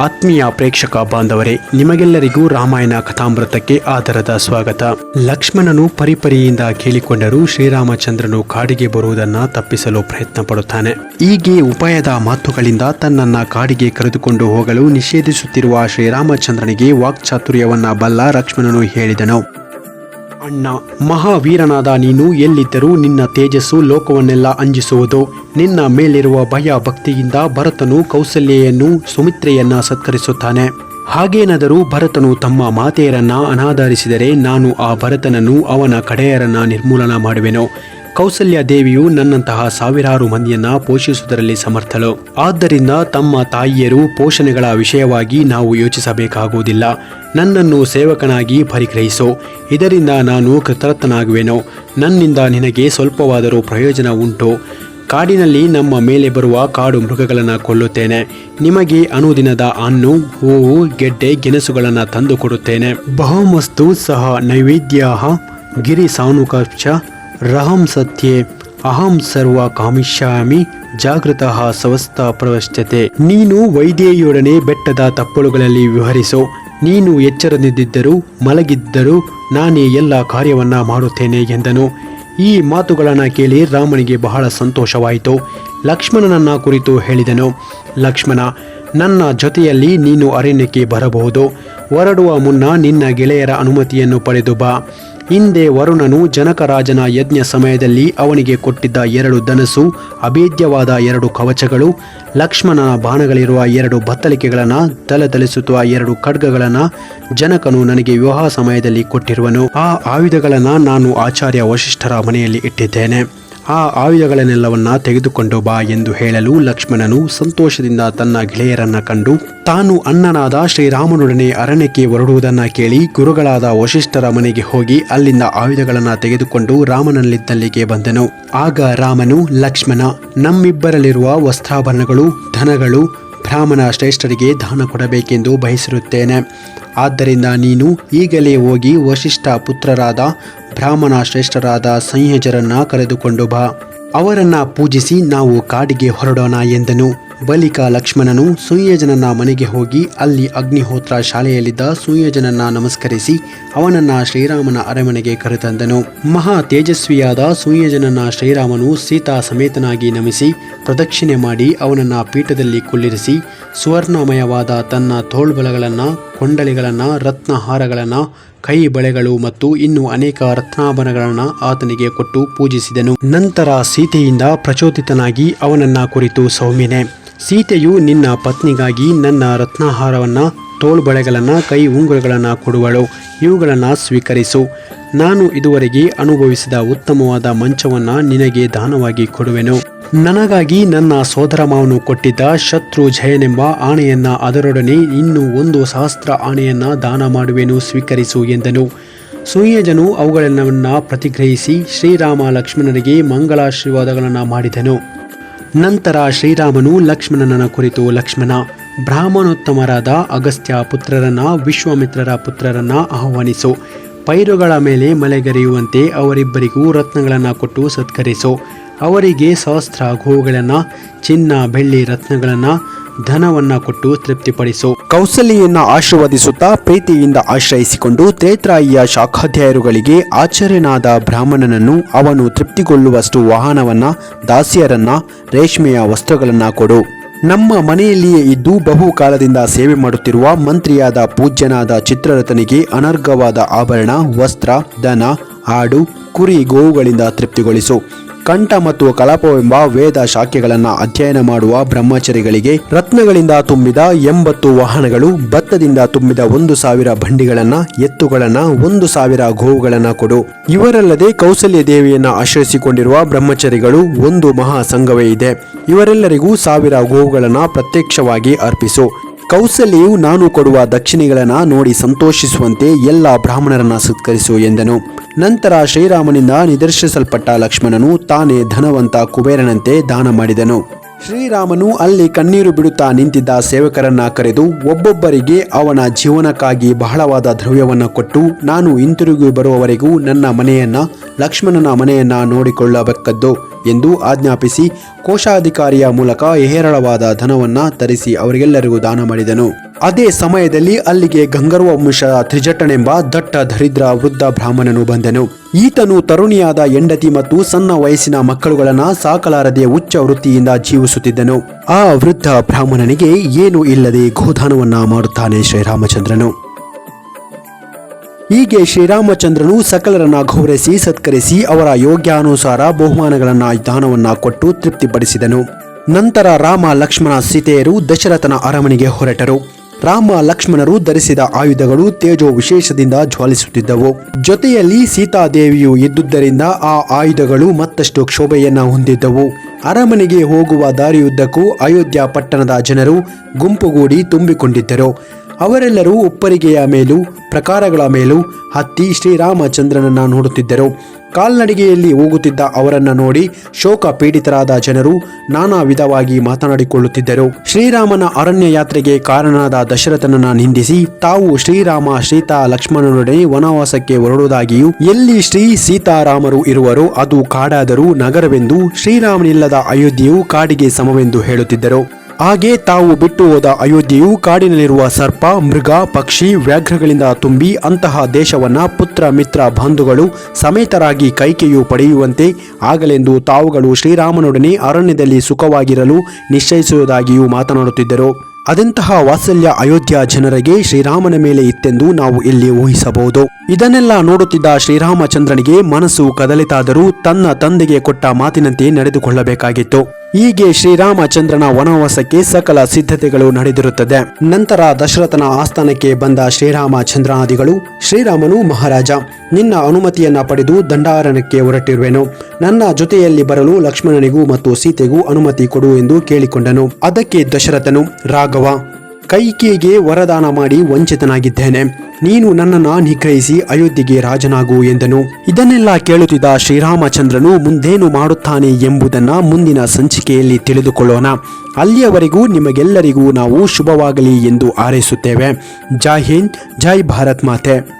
ಆತ್ಮೀಯ ಪ್ರೇಕ್ಷಕ ಬಾಂಧವರೇ, ನಿಮಗೆಲ್ಲರಿಗೂ ರಾಮಾಯಣ ಕಥಾಮೃತಕ್ಕೆ ಆಧಾರದ ಸ್ವಾಗತ. ಲಕ್ಷ್ಮಣನು ಪರಿಪರಿಯಿಂದ ಕೇಳಿಕೊಂಡರೂ ಶ್ರೀರಾಮಚಂದ್ರನು ಕಾಡಿಗೆ ಬರುವುದನ್ನ ತಪ್ಪಿಸಲು ಪ್ರಯತ್ನ ಪಡುತ್ತಾನೆ ಹೀಗೆ ಉಪಾಯದ ಮಾತುಗಳಿಂದ ತನ್ನನ್ನ ಕಾಡಿಗೆ ಕರೆದುಕೊಂಡು ಹೋಗಲು ನಿಷೇಧಿಸುತ್ತಿರುವ ಶ್ರೀರಾಮಚಂದ್ರನಿಗೆ ವಾಕ್ಚಾತುರ್ಯವನ್ನ ಬಲ್ಲ ಲಕ್ಷ್ಮಣನು ಹೇಳಿದನು. ಅಣ್ಣ, ಮಹಾವೀರನಾದ ನೀನು ಎಲ್ಲಿದ್ದರೂ ನಿನ್ನ ತೇಜಸ್ಸು ಲೋಕವನ್ನೆಲ್ಲ ಅಂಜಿಸುವುದು. ನಿನ್ನ ಮೇಲಿರುವ ಭಯ ಭಕ್ತಿಯಿಂದ ಭರತನು ಕೌಸಲ್ಯೆಯನ್ನು, ಸುಮಿತ್ರೆಯನ್ನ ಸತ್ಕರಿಸುತ್ತಾನೆ. ಹಾಗೇನಾದರೂ ಭರತನು ತಮ್ಮ ಮಾತೆಯರನ್ನ ಅನಾಧರಿಸಿದರೆ ನಾನು ಆ ಭರತನನ್ನು ಅವನ ಕಡೆಯರನ್ನ ನಿರ್ಮೂಲನ ಮಾಡುವೆನು. ಕೌಸಲ್ಯ ದೇವಿಯು ನನ್ನಂತಹ ಸಾವಿರಾರು ಮಂದಿಯನ್ನ ಪೋಷಿಸುವುದರಲ್ಲಿ ಸಮರ್ಥಳು. ಆದ್ದರಿಂದ ತಮ್ಮ ತಾಯಿಯರು ಪೋಷಣೆಗಳ ವಿಷಯವಾಗಿ ನಾವು ಯೋಚಿಸಬೇಕಾಗುವುದಿಲ್ಲ. ನನ್ನನ್ನು ಸೇವಕನಾಗಿ ಪರಿಗ್ರಹಿಸು. ಇದರಿಂದ ನಾನು ಕೃತಜ್ಞನಾಗುವೆನು ನನ್ನಿಂದ ನಿನಗೆ ಸ್ವಲ್ಪವಾದರೂ ಪ್ರಯೋಜನ ಉಂಟು. ಕಾಡಿನಲ್ಲಿ ನಮ್ಮ ಮೇಲೆ ಬರುವ ಕಾಡು ಮೃಗಗಳನ್ನು ಕೊಲ್ಲುತ್ತೇನೆ. ನಿಮಗೆ ಅನುದಿನದ ಹಣ್ಣು, ಹೂವು, ಗೆಡ್ಡೆ, ಗೆಣಸುಗಳನ್ನು ತಂದು ಕೊಡುತ್ತೇನೆ. ಬಹುಮಸ್ತು ಸಹ ನೈವೇದ್ಯ ಗಿರಿ ಸಾನುಕರ್ಷ ರಹಂ ಸತ್ಯೆ, ಅಹಂ ಸರ್ವ ಕಾಮಿಷ್ಯಾಮಿ, ಜಾಗೃತ ಸ್ವಸ್ಥ ಪ್ರವಶ್ಯತೆ. ನೀನು ವೈದ್ಯೆಯೊಡನೆ ಬೆಟ್ಟದ ತಪ್ಪಲುಗಳಲ್ಲಿ ವಿವರಿಸು ನೀನು ಎಚ್ಚರದಿದ್ದರೂ ಮಲಗಿದ್ದರೂ, ನಾನೇ ಎಲ್ಲ ಕಾರ್ಯವನ್ನ ಮಾಡುತ್ತೇನೆ ಎಂದನು. ಈ ಮಾತುಗಳನ್ನು ಕೇಳಿ ರಾಮನಿಗೆ ಬಹಳ ಸಂತೋಷವಾಯಿತು. ಲಕ್ಷ್ಮಣನನ್ನ ಕುರಿತು ಹೇಳಿದನು. ಲಕ್ಷ್ಮಣ, ನನ್ನ ಜೊತೆಯಲ್ಲಿ ನೀನು ಅರಣ್ಯಕ್ಕೆ ಬರಬಹುದು. ಹೊರಡುವ ಮುನ್ನ ನಿನ್ನ ಗೆಳೆಯರ ಅನುಮತಿಯನ್ನು ಪಡೆದು ಬಾ. ಹಿಂದೆ ವರುಣನು ಜನಕರಾಜನ ಯಜ್ಞ ಸಮಯದಲ್ಲಿ ಅವನಿಗೆ ಕೊಟ್ಟಿದ್ದ ಎರಡು ಧನಸು, ಅಭೇದ್ಯವಾದ ಎರಡು ಕವಚಗಳು, ಲಕ್ಷ್ಮಣನ ಬಾಣಗಳಿರುವ ಎರಡು ಬತ್ತಲಿಕೆಗಳನ್ನು ತಲೆತಲಿಸುತ್ತುವ ಎರಡು ಖಡ್ಗಗಳನ್ನು ಜನಕನು ನನಗೆ ವಿವಾಹ ಸಮಯದಲ್ಲಿ ಕೊಟ್ಟಿರುವನು. ಆ ಆಯುಧಗಳನ್ನು ನಾನು ಆಚಾರ್ಯ ವಶಿಷ್ಠರ ಮನೆಯಲ್ಲಿ ಇಟ್ಟಿದ್ದೇನೆ. ಆ ಆಯುಧಗಳನ್ನೆಲ್ಲವನ್ನ ತೆಗೆದುಕೊಂಡು ಬಾ ಎಂದು ಹೇಳಲು ಲಕ್ಷ್ಮಣನು ಸಂತೋಷದಿಂದ ತನ್ನ ಗೆಳೆಯರನ್ನ ಕಂಡು, ತಾನು ಅಣ್ಣನಾದ ಶ್ರೀರಾಮನೊಡನೆ ಅರಣ್ಯಕ್ಕೆ ಹೊರಡುವುದನ್ನ ಕೇಳಿ ಗುರುಗಳಾದ ವಶಿಷ್ಠರ ಮನೆಗೆ ಹೋಗಿ ಅಲ್ಲಿಂದ ಆಯುಧಗಳನ್ನ ತೆಗೆದುಕೊಂಡು ರಾಮನಲ್ಲಿದ್ದಲ್ಲಿಗೆ ಬಂದನು. ಆಗ ರಾಮನು, ಲಕ್ಷ್ಮಣ, ನಮ್ಮಿಬ್ಬರಲ್ಲಿರುವ ವಸ್ತ್ರಾಭರಣಗಳು, ಧನಗಳು, ಬ್ರಾಹ್ಮಣ ಶ್ರೇಷ್ಠರಿಗೆ ದಾನ ಕೊಡಬೇಕೆಂದು ಬಯಸಿರುತ್ತೇನೆ. ಆದ್ದರಿಂದ ನೀನು ಈಗಲೇ ಹೋಗಿ ವಶಿಷ್ಠ ಪುತ್ರರಾದ ಬ್ರಾಹ್ಮಣ ಶ್ರೇಷ್ಠರಾದ ಸಂಯೋಜರನ್ನ ಕರೆದುಕೊಂಡು ಬಾ. ಅವರನ್ನ ಪೂಜಿಸಿ ನಾವು ಕಾಡಿಗೆ ಹೊರಡೋಣ ಎಂದನು. ಬಳಿಕ ಲಕ್ಷ್ಮಣನು ಸುಯೋಜನನ ಮನೆಗೆ ಹೋಗಿ ಅಲ್ಲಿ ಅಗ್ನಿಹೋತ್ರ ಶಾಲೆಯಲ್ಲಿದ್ದ ಸುಯೋಜನನ್ನ ನಮಸ್ಕರಿಸಿ ಅವನನ್ನ ಶ್ರೀರಾಮನ ಅರಮನೆಗೆ ಕರೆತಂದನು. ಮಹಾ ತೇಜಸ್ವಿಯಾದ ಸುಯೋಜನನ ಶ್ರೀರಾಮನು ಸೀತಾ ಸಮೇತನಾಗಿ ನಮಿಸಿ ಪ್ರದಕ್ಷಿಣೆ ಮಾಡಿ ಅವನನ್ನ ಪೀಠದಲ್ಲಿ ಕುಳ್ಳಿರಿಸಿ ಸುವರ್ಣಮಯವಾದ ತನ್ನ ತೋಳ್ಬಲಗಳನ್ನು ಕೊಂಡಲಿಗಳನ್ನು ರತ್ನಹಾರಗಳನ್ನು ಕೈ ಬಳೆಗಳು ಮತ್ತು ಇನ್ನು ಅನೇಕ ರತ್ನಾಭರಣಗಳನ್ನು ಆತನಿಗೆ ಕೊಟ್ಟು ಪೂಜಿಸಿದನು. ನಂತರ ಸೀತೆಯಿಂದ ಪ್ರಚೋದಿತನಾಗಿ ಅವನನ್ನ ಕುರಿತು ಸೌಮ್ಯನೆ ಸೀತೆಯು ನಿನ್ನ ಪತ್ನಿಗಾಗಿ ನನ್ನ ರತ್ನಾಹಾರವನ್ನು ತೋಳ್ಬಳೆಗಳನ್ನು ಕೈ ಉಂಗುರಗಳನ್ನು ಕೊಡುವಳು. ಇವುಗಳನ್ನು ಸ್ವೀಕರಿಸು. ನಾನು ಇದುವರೆಗೆ ಅನುಭವಿಸಿದ ಉತ್ತಮವಾದ ಮಂಚವನ್ನು ನಿನಗೆ ದಾನವಾಗಿ ಕೊಡುವೆನು. ನನಗಾಗಿ ನನ್ನ ಸೋದರ ಮಾವನು ಕೊಟ್ಟಿದ್ದ ಶತ್ರು ಜಯನೆಂಬ ಆಣೆಯನ್ನ ಅದರೊಡನೆ ಇನ್ನು ಒಂದು ಸಹಸ್ರ ಆಣೆಯನ್ನ ದಾನ ಮಾಡುವೆನು, ಸ್ವೀಕರಿಸು ಎಂದನು. ಸುಯಜನು ಅವುಗಳನ್ನು ಪ್ರತಿಗ್ರಹಿಸಿ ಶ್ರೀರಾಮ ಲಕ್ಷ್ಮಣರಿಗೆ ಮಂಗಳಾಶೀರ್ವಾದಗಳನ್ನು ಮಾಡಿದನು. ನಂತರ ಶ್ರೀರಾಮನು ಲಕ್ಷ್ಮಣನ ಕುರಿತು ಲಕ್ಷ್ಮಣ, ಬ್ರಾಹ್ಮಣೋತ್ತಮರಾದ ಅಗಸ್ತ್ಯ ಪುತ್ರರನ್ನ ವಿಶ್ವಾಮಿತ್ರರ ಪುತ್ರರನ್ನ ಆಹ್ವಾನಿಸು. ಪೈರುಗಳ ಮೇಲೆ ಮಳೆಗರೆಯುವಂತೆ ಅವರಿಬ್ಬರಿಗೂ ರತ್ನಗಳನ್ನು ಕೊಟ್ಟು ಸತ್ಕರಿಸು. ಅವರಿಗೆ ಸಹಸ್ರ ಗೋವುಗಳನ್ನು ಚಿನ್ನ, ಬೆಳ್ಳಿ ರತ್ನಗಳನ್ನು ಧನವನ್ನ ಕೊಟ್ಟು ತೃಪ್ತಿಪಡಿಸು. ಕೌಸಲ್ಯನ್ನ ಆಶೀರ್ವದಿಸುತ್ತಾ ಪ್ರೀತಿಯಿಂದ ಆಶ್ರಯಿಸಿಕೊಂಡು ತ್ರೇತ್ರಾಯಿಯ ಶಾಖಾಧ್ಯಾಯರುಗಳಿಗೆ ಆಚಾರ್ಯನಾದ ಬ್ರಾಹ್ಮಣನನ್ನು ಅವನು ತೃಪ್ತಿಗೊಳ್ಳುವಷ್ಟು ವಾಹನವನ್ನ, ದಾಸಿಯರನ್ನ, ರೇಷ್ಮೆಯ ವಸ್ತ್ರಗಳನ್ನ ಕೊಡು. ನಮ್ಮ ಮನೆಯಲ್ಲಿಯೇ ಇದ್ದು ಬಹುಕಾಲದಿಂದ ಸೇವೆ ಮಾಡುತ್ತಿರುವ ಮಂತ್ರಿಯಾದ ಪೂಜ್ಯನಾದ ಚಿತ್ರರಥನಿಗೆ ಅನರ್ಘವಾದ ಆಭರಣ, ವಸ್ತ್ರ, ದನ ಆಡು ಕುರಿ, ಗೋವುಗಳಿಂದ ತೃಪ್ತಿಗೊಳಿಸು. ಕಂಠ ಮತ್ತು ಕಲಾಪವೆಂಬ ವೇದ ಶಾಖೆಗಳನ್ನು ಅಧ್ಯಯನ ಮಾಡುವ ಬ್ರಹ್ಮಚರಿಗಳಿಗೆ ರತ್ನಗಳಿಂದ ತುಂಬಿದ ಎಂಬತ್ತು ವಾಹನಗಳು, ಭತ್ತದಿಂದ ತುಂಬಿದ ಒಂದು ಸಾವಿರ ಬಂಡಿಗಳನ್ನ, ಎತ್ತುಗಳನ್ನ, ಒಂದು ಸಾವಿರ ಗೋವುಗಳನ್ನ ಕೊಡು. ಇವರಲ್ಲದೆ ಕೌಸಲ್ಯ ದೇವಿಯನ್ನ ಆಶ್ರಯಿಸಿಕೊಂಡಿರುವ ಬ್ರಹ್ಮಚಾರಿಗಳು ಒಂದು ಮಹಾ ಸಂಘವೇ ಇದೆ. ಇವರೆಲ್ಲರಿಗೂ ಸಾವಿರ ಗೋವುಗಳನ್ನ ಪ್ರತ್ಯಕ್ಷವಾಗಿ ಅರ್ಪಿಸು. ಕೌಸಲ್ಯವು ನಾನು ಕೊಡುವ ದಕ್ಷಿಣೆಗಳನ್ನ ನೋಡಿ ಸಂತೋಷಿಸುವಂತೆ ಎಲ್ಲ ಬ್ರಾಹ್ಮಣರನ್ನ ಸತ್ಕರಿಸು ಎಂದನು. ನಂತರ ಶ್ರೀರಾಮನಿಂದ ನಿದರ್ಶಿಸಲ್ಪಟ್ಟ ಲಕ್ಷ್ಮಣನು ತಾನೇ ಧನವಂತ ಕುಬೇರನಂತೆ ದಾನ ಮಾಡಿದನು. ಶ್ರೀರಾಮನು ಅಲ್ಲಿ ಕಣ್ಣೀರು ಬಿಡುತ್ತಾ ನಿಂತಿದ್ದ ಸೇವಕರನ್ನ ಕರೆದು ಒಬ್ಬೊಬ್ಬರಿಗೆ ಅವನ ಜೀವನಕ್ಕಾಗಿ ಬಹಳವಾದ ದ್ರವ್ಯವನ್ನು ಕೊಟ್ಟು ನಾನು ಹಿಂತಿರುಗಿ ಬರುವವರೆಗೂ ನನ್ನ ಮನೆಯನ್ನ, ಲಕ್ಷ್ಮಣನ ಮನೆಯನ್ನ ನೋಡಿಕೊಳ್ಳಬೇಕದ್ದು ಎಂದು ಆಜ್ಞಾಪಿಸಿ ಕೋಶಾಧಿಕಾರಿಯ ಮೂಲಕ ಹೇರಳವಾದ ಧನವನ್ನ ತರಿಸಿ ಅವರಿಗೆಲ್ಲರಿಗೂ ದಾನ ಮಾಡಿದನು. ಅದೇ ಸಮಯದಲ್ಲಿ ಅಲ್ಲಿಗೆ ಗಂಗರ್ವ ವಂಶದ ತ್ರಿಜಟನೆಂಬ ದಟ್ಟ ದರಿದ್ರ ವೃದ್ಧ ಬ್ರಾಹ್ಮಣನು ಬಂದನು. ಈತನು ತರುಣಿಯಾದ ಹೆಂಡತಿ ಮತ್ತು ಸಣ್ಣ ವಯಸ್ಸಿನ ಮಕ್ಕಳುಗಳನ್ನ ಸಾಕಲಾರದೆ ಉಚ್ಚ ವೃತ್ತಿಯಿಂದ ಜೀವಿಸುತ್ತಿದ್ದನು. ಆ ವೃದ್ಧ ಬ್ರಾಹ್ಮಣನಿಗೆ ಏನೂ ಇಲ್ಲದೆ ಗೋದಾನವನ್ನ ಮಾಡುತ್ತಾನೆ ಶ್ರೀರಾಮಚಂದ್ರನು. ಹೀಗೆ ಶ್ರೀರಾಮಚಂದ್ರನು ಸಕಲರನ್ನ ಗೌರವಿಸಿ ಸತ್ಕರಿಸಿ ಅವರ ಯೋಗ್ಯಾನುಸಾರ ಬಹುಮಾನಗಳನ್ನ ದಾನವನ್ನ ಕೊಟ್ಟು ತೃಪ್ತಿಪಡಿಸಿದನು. ನಂತರ ರಾಮ ಲಕ್ಷ್ಮಣ ಸೀತೆಯರು ದಶರಥನ ಅರಮನೆಗೆ ಹೊರಟರು. ರಾಮ ಲಕ್ಷ್ಮಣರು ಧರಿಸಿದ ಆಯುಧಗಳು ತೇಜೋ ವಿಶೇಷದಿಂದ ಜ್ವಾಲಿಸುತ್ತಿದ್ದವು. ಜೊತೆಯಲ್ಲಿ ಸೀತಾದೇವಿಯು ಇದ್ದುದರಿಂದ ಆ ಆಯುಧಗಳು ಮತ್ತಷ್ಟು ಕ್ಷೋಭೆಯನ್ನ ಹೊಂದಿದ್ದವು. ಅರಮನೆಗೆ ಹೋಗುವ ದಾರಿಯುದ್ದಕ್ಕೂ ಅಯೋಧ್ಯ ಪಟ್ಟಣದ ಜನರು ಗುಂಪುಗೂಡಿ ತುಂಬಿಕೊಂಡಿದ್ದರು. ಅವರೆಲ್ಲರೂ ಉಪ್ಪರಿಗೆಯ ಮೇಲೂ, ಪ್ರಕಾರಗಳ ಮೇಲೂ ಹತ್ತಿ ಶ್ರೀರಾಮಚಂದ್ರನನ್ನು ನೋಡುತ್ತಿದ್ದರು. ಕಾಲ್ನಡಿಗೆಯಲ್ಲಿ ಹೋಗುತ್ತಿದ್ದ ಅವರನ್ನು ನೋಡಿ ಶೋಕ ಪೀಡಿತರಾದ ಜನರು ನಾನಾ ವಿಧವಾಗಿ ಮಾತನಾಡಿಕೊಳ್ಳುತ್ತಿದ್ದರು. ಶ್ರೀರಾಮನ ಅರಣ್ಯ ಯಾತ್ರೆಗೆ ಕಾರಣನಾದ ದಶರಥನನ್ನ ನಿಂದಿಸಿ ತಾವು ಶ್ರೀರಾಮ ಸೀತಾ ಲಕ್ಷ್ಮಣನೊಡನೆ ವನವಾಸಕ್ಕೆ ಹೊರಡುವುದಾಗಿಯೂ, ಎಲ್ಲಿ ಶ್ರೀ ಸೀತಾರಾಮರು ಇರುವರೋ ಅದು ಕಾಡಾದರೂ ನಗರವೆಂದು ಶ್ರೀರಾಮನಿಲ್ಲದ ಅಯೋಧ್ಯೆಯು ಕಾಡಿಗೆ ಸಮವೆಂದು ಹೇಳುತ್ತಿದ್ದರು. ಹಾಗೆ ತಾವು ಬಿಟ್ಟು ಹೋದ ಅಯೋಧ್ಯೆಯು ಕಾಡಿನಲ್ಲಿರುವ ಸರ್ಪ, ಮೃಗ, ಪಕ್ಷಿ, ವ್ಯಾಘ್ರಗಳಿಂದ ತುಂಬಿ ಅಂತಹ ದೇಶವನ್ನ ಪುತ್ರ, ಮಿತ್ರ, ಬಂಧುಗಳು ಸಮೇತರಾಗಿ ಕೈಕೆಯು ಪಡೆಯುವಂತೆ ಆಗಲೆಂದು ತಾವುಗಳು ಶ್ರೀರಾಮನೊಡನೆ ಅರಣ್ಯದಲ್ಲಿ ಸುಖವಾಗಿರಲು ನಿಶ್ಚಯಿಸುವುದಾಗಿಯೂ ಮಾತನಾಡುತ್ತಿದ್ದರು. ಅದೆಂತಹ ವಾತ್ಸಲ್ಯ ಅಯೋಧ್ಯ ಜನರಿಗೆ ಶ್ರೀರಾಮನ ಮೇಲೆ ಇತ್ತೆಂದು ನಾವು ಇಲ್ಲಿ ಊಹಿಸಬಹುದು. ಇದನ್ನೆಲ್ಲ ನೋಡುತ್ತಿದ್ದ ಶ್ರೀರಾಮಚಂದ್ರನಿಗೆ ಮನಸ್ಸು ಕದಲಿತಾದರೂ ತನ್ನ ತಂದೆಗೆ ಕೊಟ್ಟ ಮಾತಿನಂತೆ ನಡೆದುಕೊಳ್ಳಬೇಕಾಗಿತ್ತು. ಹೀಗೆ ಶ್ರೀರಾಮಚಂದ್ರನ ವನವಾಸಕ್ಕೆ ಸಕಲ ಸಿದ್ಧತೆಗಳು ನಡೆದಿರುತ್ತದೆ. ನಂತರ ದಶರಥನ ಆಸ್ಥಾನಕ್ಕೆ ಬಂದ ಶ್ರೀರಾಮಚಂದ್ರಾದಿಗಳು, ಶ್ರೀರಾಮನು ಮಹಾರಾಜ, ನಿನ್ನ ಅನುಮತಿಯನ್ನ ಪಡೆದು ದಂಡಾರಣ್ಯಕ್ಕೆ ಹೊರಟಿರುವೆನು. ನನ್ನ ಜೊತೆಯಲ್ಲಿ ಬರಲು ಲಕ್ಷ್ಮಣನಿಗೂ ಮತ್ತು ಸೀತೆಗೂ ಅನುಮತಿ ಕೊಡು ಎಂದು ಕೇಳಿಕೊಂಡನು. ಅದಕ್ಕೆ ದಶರಥನು, ರಾಘವ ಕೈಕೇಯಿಗೆ ವರದಾನ ಮಾಡಿ ವಂಚಿತನಾಗಿದ್ದೇನೆ. ನೀನು ನನ್ನನ್ನು ನಿಗ್ರಹಿಸಿ ಅಯೋಧ್ಯೆಗೆ ರಾಜನಾಗು ಎಂದನು. ಇದನ್ನೆಲ್ಲ ಕೇಳುತ್ತಿದ್ದ ಶ್ರೀರಾಮಚಂದ್ರನು ಮುಂದೇನು ಮಾಡುತ್ತಾನೆ ಎಂಬುದನ್ನು ಮುಂದಿನ ಸಂಚಿಕೆಯಲ್ಲಿ ತಿಳಿದುಕೊಳ್ಳೋಣ. ಅಲ್ಲಿಯವರೆಗೂ ನಿಮಗೆಲ್ಲರಿಗೂ ನಾವು ಶುಭವಾಗಲಿ ಎಂದು ಹಾರೈಸುತ್ತೇವೆ. ಜೈ ಹಿಂದ್, ಜೈ ಭಾರತ್ ಮಾತೆ.